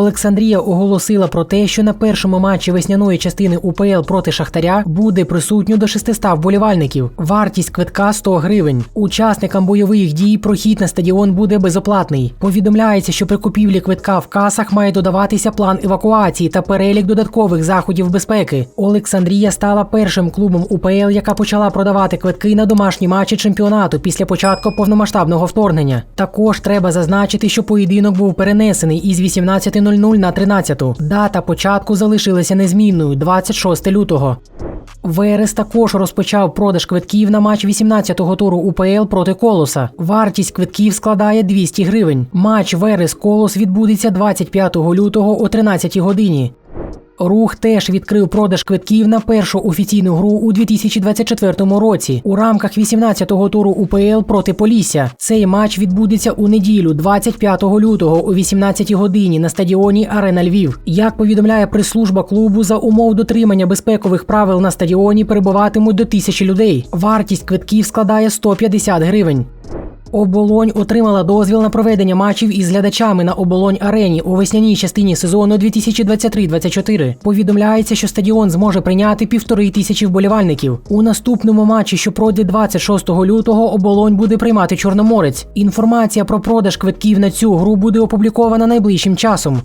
Олександрія оголосила про те, що на першому матчі весняної частини УПЛ проти Шахтаря буде присутньо до 600 вболівальників. Вартість квитка 100 гривень. Учасникам бойових дій прохід на стадіон буде безоплатний. Повідомляється, що при купівлі квитка в касах має додаватися план евакуації та перелік додаткових заходів безпеки. Олександрія стала першим клубом УПЛ, яка почала продавати квитки на домашні матчі чемпіонату після початку повномасштабного вторгнення. Також треба зазначити, що поєдинок був перенесений із 18.00 на 13. Дата початку залишилася незмінною 26 лютого. Верес також розпочав продаж квитків на матч 18-го туру УПЛ проти Колоса. Вартість квитків складає 200 гривень. Матч Верес Колос відбудеться 25 лютого о 13 годині. Рух теж відкрив продаж квитків на першу офіційну гру у 2024 році у рамках 18-го туру УПЛ проти Полісся. Цей матч відбудеться у неділю, 25 лютого о 18 годині на стадіоні Арена Львів. Як повідомляє прес-служба клубу, за умов дотримання безпекових правил на стадіоні перебуватимуть до тисячі людей. Вартість квитків складає 150 гривень. Оболонь отримала дозвіл на проведення матчів із глядачами на оболонь арені у весняній частині сезону 2023-24. Повідомляється, що стадіон зможе прийняти півтори тисячі вболівальників. У наступному матчі, що пройде 26 лютого, оболонь буде приймати Чорноморець. Інформація про продаж квитків на цю гру буде опублікована найближчим часом.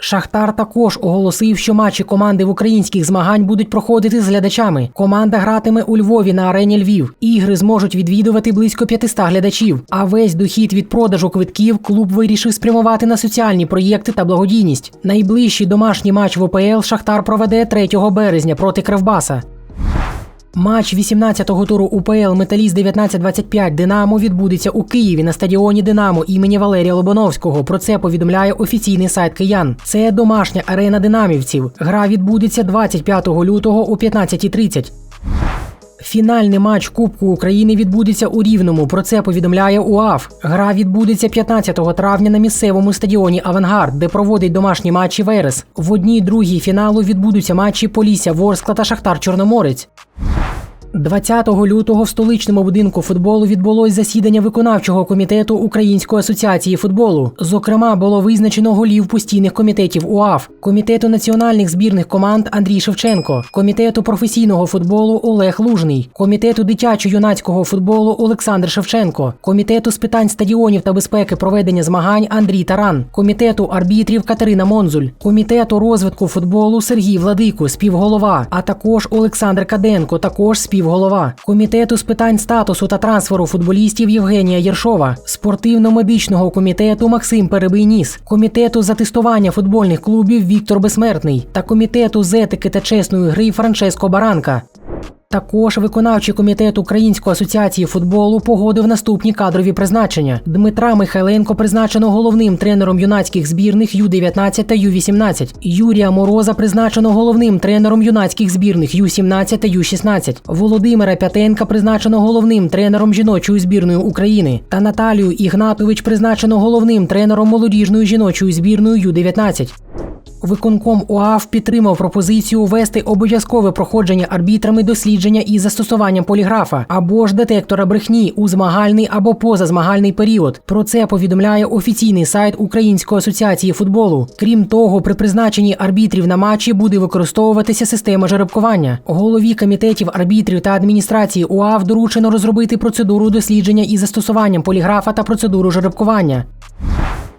Шахтар також оголосив, що матчі команди в українських змагань будуть проходити з глядачами. Команда гратиме у Львові на арені Львів. Ігри зможуть відвідувати близько 500 глядачів. А весь дохід від продажу квитків клуб вирішив спрямувати на соціальні проєкти та благодійність. Найближчий домашній матч в ОПЛ Шахтар проведе 3 березня проти Кривбаса. Матч 18-го туру УПЛ Металіст 1925 Динамо відбудеться у Києві на стадіоні Динамо імені Валерія Лобановського. Про це повідомляє офіційний сайт Киян. Це домашня арена динамівців. Гра відбудеться 25 лютого о 15.30. Фінальний матч Кубку України відбудеться у Рівному. Про це повідомляє УАФ. Гра відбудеться 15 травня на місцевому стадіоні Авангард, де проводить домашні матчі Верес. В одній другій фіналу відбудуться матчі Полісся Ворскла та Шахтар Чорноморець. 20 лютого в столичному будинку футболу відбулось засідання виконавчого комітету Української асоціації футболу. Зокрема, було визначено голів постійних комітетів УАФ, комітету національних збірних команд Андрій Шевченко, комітету професійного футболу Олег Лужний, комітету дитячо-юнацького футболу Олександр Шевченко, комітету з питань стадіонів та безпеки проведення змагань Андрій Таран, комітету арбітрів Катерина Монзуль, комітету розвитку футболу Сергій Владико, співголова, а також Олександр Каденко, також співголова співголова комітету з питань статусу та трансферу футболістів Євгенія Єршова, спортивно-медичного комітету Максим Перебийніс, комітету за тестування футбольних клубів Віктор Безсмертний. Та комітету з етики та чесної гри Франческо Баранка. Також виконавчий комітет Української асоціації футболу погодив наступні кадрові призначення. Дмитра Михайленко призначено головним тренером юнацьких збірних Ю-19 та Ю-18. Юрія Мороза призначено головним тренером юнацьких збірних Ю-17 та Ю-16. Володимира Пятенка призначено головним тренером жіночої збірної України. Та Наталію Ігнатович призначено головним тренером молодіжної жіночої збірної Ю-19. Виконком УАФ підтримав пропозицію ввести обов'язкове проходження арбітрами дослідження із застосуванням поліграфа або ж детектора брехні у змагальний або позазмагальний період. Про це повідомляє офіційний сайт Української асоціації футболу. Крім того, при призначенні арбітрів на матчі буде використовуватися система жеребкування. Голові комітетів арбітрів та адміністрації УАФ доручено розробити процедуру дослідження із застосуванням поліграфа та процедуру жеребкування.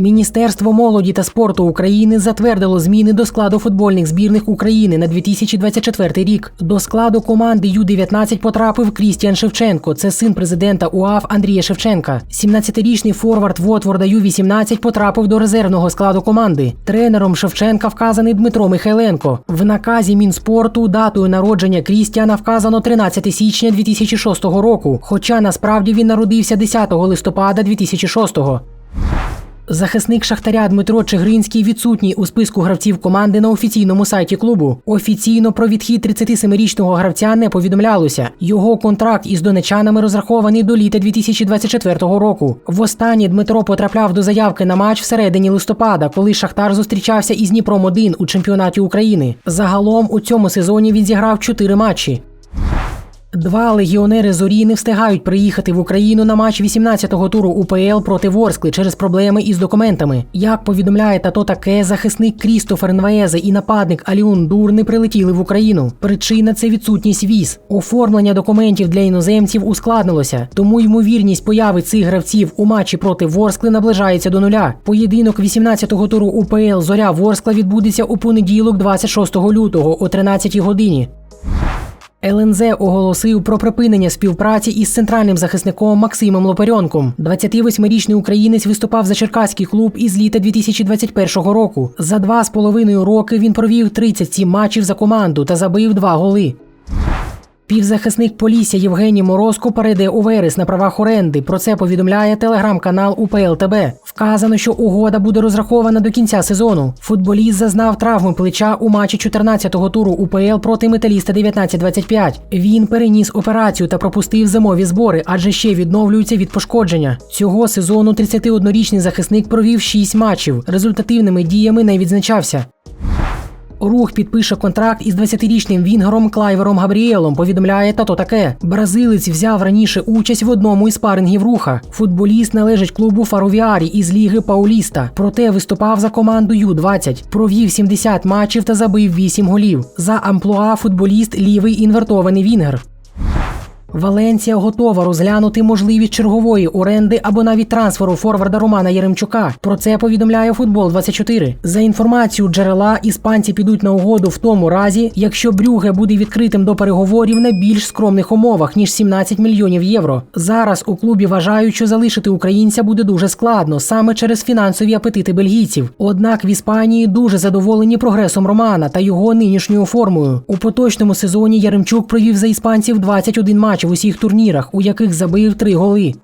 Міністерство молоді та спорту України затвердило зміни до складу футбольних збірних України на 2024 рік. До складу команди Ю-19 потрапив Крістіан Шевченко. Це син президента УАФ Андрія Шевченка. 17-річний форвард Вотворда Ю-18 потрапив до резервного складу команди. Тренером Шевченка вказаний Дмитро Михайленко. В наказі Мінспорту датою народження Крістіана вказано 13 січня 2006 року. Хоча насправді він народився 10 листопада 2006. Захисник Шахтаря Дмитро Чигринський відсутній у списку гравців команди на офіційному сайті клубу. Офіційно про відхід 37-річного гравця не повідомлялося. Його контракт із донечанами розрахований до літа 2024 року. Востаннє Дмитро потрапляв до заявки на матч всередині листопада, коли Шахтар зустрічався із Дніпром 1 у чемпіонаті України. Загалом у цьому сезоні він зіграв 4 матчі. Два легіонери зорі не встигають приїхати в Україну на матч 18-го туру УПЛ проти Ворскли через проблеми із документами. Як повідомляє тато таке, захисник Крістофер Нвезе і нападник Аліун Дур не прилетіли в Україну. Причина це відсутність віз. Оформлення документів для іноземців ускладнилося, тому ймовірність появи цих гравців у матчі проти Ворскли наближається до нуля. Поєдинок 18-го туру УПЛ Зоря Ворскла відбудеться у понеділок, 26 лютого о 13 годині. ЛНЗ оголосив про припинення співпраці із центральним захисником Максимом Лопарьонком. 28-річний українець виступав за черкаський клуб із літа 2021 року. За два з половиною роки він провів 37 матчів за команду та забив два голи. Півзахисник Полісся Євгеній Морозко перейде у верес на правах оренди. Про це повідомляє телеграм-канал УПЛ ТБ. Вказано, що угода буде розрахована до кінця сезону. Футболіст зазнав травми плеча у матчі 14-го туру УПЛ проти металіста 19-25. Він переніс операцію та пропустив зимові збори, адже ще відновлюється від пошкодження. Цього сезону 31-річний захисник провів 6 матчів. Результативними діями не відзначався. Рух підпише контракт із 20-річним вінгером Клайвером Габріелом. Повідомляє тато таке. Бразилець взяв раніше участь в одному із парингів руха. Футболіст належить клубу Фаровіарі із Ліги Пауліста. Проте виступав за команду Ю-20. Провів 70 матчів та забив 8 голів. За амплуа футболіст лівий інвертований вінгер. Валенція готова розглянути можливість чергової оренди або навіть трансферу форварда Романа Єремчука. Про це повідомляє футбол 24 За інформацією джерела, іспанці підуть на угоду в тому разі, якщо Брюге буде відкритим до переговорів на більш скромних умовах ніж 17 мільйонів євро. Зараз у клубі вважають, що залишити українця буде дуже складно саме через фінансові апетити бельгійців. Однак в Іспанії дуже задоволені прогресом Романа та його нинішньою формою. У поточному сезоні Яремчук провів за іспанців 21 матч в усіх турнірах, у яких забив три голи.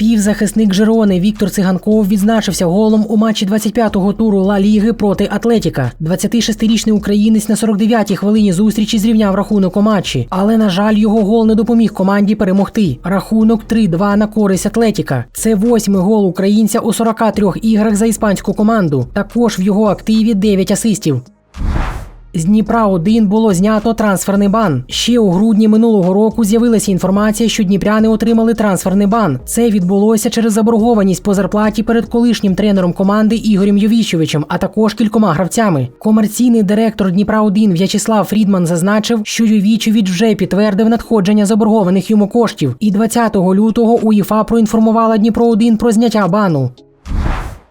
Півзахисник Жерони Віктор Циганков відзначився голом у матчі 25-го туру Ла Ліги проти Атлетіка. 26-річний українець на 49-й хвилині зустрічі зрівняв рахунок у матчі, але на жаль, його гол не допоміг команді перемогти. Рахунок 3-2 на користь Атлетіка. Це восьмий гол українця у 43 іграх за іспанську команду. Також в його активі 9 асистів. З Дніпра 1 було знято трансферний бан. Ще у грудні минулого року з'явилася інформація, що дніпряни отримали трансферний бан. Це відбулося через заборгованість по зарплаті перед колишнім тренером команди Ігорем Йовічовичем, а також кількома гравцями. Комерційний директор Дніпра 1 В'ячеслав Фрідман зазначив, що Йовічович вже підтвердив надходження заборгованих йому коштів. І 20 лютого УЄФА проінформувала Дніпро 1 про зняття бану.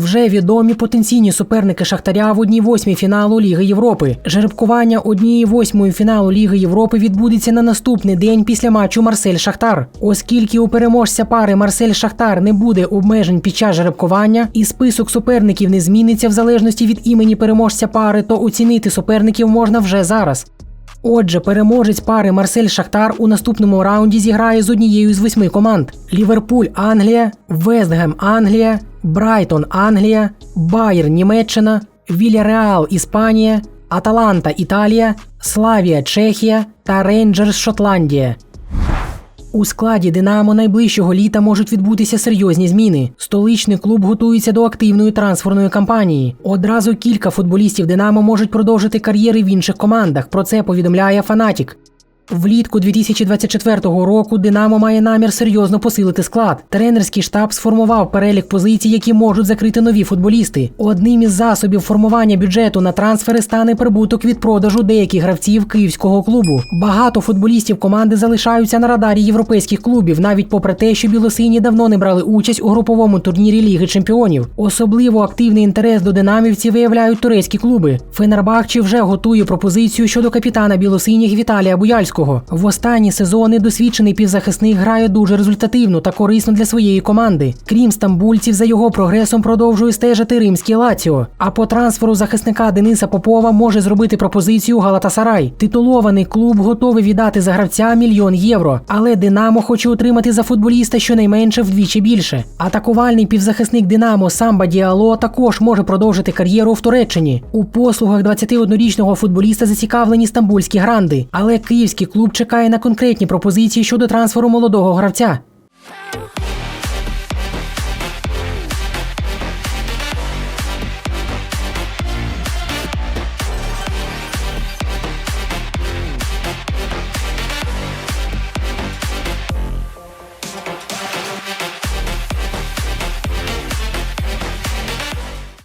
Вже відомі потенційні суперники Шахтаря в одній восьмій фіналу Ліги Європи. Жеребкування однієї восьмої фіналу Ліги Європи відбудеться на наступний день після матчу Марсель Шахтар. Оскільки у переможця пари Марсель Шахтар не буде обмежень під час жеребкування, і список суперників не зміниться в залежності від імені переможця пари, то оцінити суперників можна вже зараз. Отже, переможець пари Марсель Шахтар у наступному раунді зіграє з однією з восьми команд: Ліверпуль, Англія, Вестгем, Англія, Брайтон, Англія, Байер, Німеччина, Вільяреал, Іспанія, Аталанта, Італія, Славія, Чехія та Рейнджерс Шотландія. У складі Динамо найближчого літа можуть відбутися серйозні зміни. Столичний клуб готується до активної трансферної кампанії. Одразу кілька футболістів Динамо можуть продовжити кар'єри в інших командах. Про це повідомляє Фанатік. Влітку 2024 року Динамо має намір серйозно посилити склад. Тренерський штаб сформував перелік позицій, які можуть закрити нові футболісти. Одним із засобів формування бюджету на трансфери стане прибуток від продажу деяких гравців київського клубу. Багато футболістів команди залишаються на радарі європейських клубів, навіть попри те, що білосині давно не брали участь у груповому турнірі Ліги Чемпіонів. Особливо активний інтерес до динамівців виявляють турецькі клуби. Фенербахче вже готує пропозицію щодо капітана білосиніх Віталія Буяльського. В останні сезони досвідчений півзахисник грає дуже результативно та корисно для своєї команди. Крім стамбульців, за його прогресом продовжує стежити римський Лаціо. А по трансферу захисника Дениса Попова може зробити пропозицію Галатасарай. Титулований клуб готовий віддати за гравця мільйон євро, але Динамо хоче отримати за футболіста щонайменше вдвічі більше. Атакувальний півзахисник Динамо Самба Діало також може продовжити кар'єру в Туреччині. У послугах 21-річного футболіста зацікавлені стамбульські гранди, але київський клуб чекає на конкретні пропозиції щодо трансферу молодого гравця.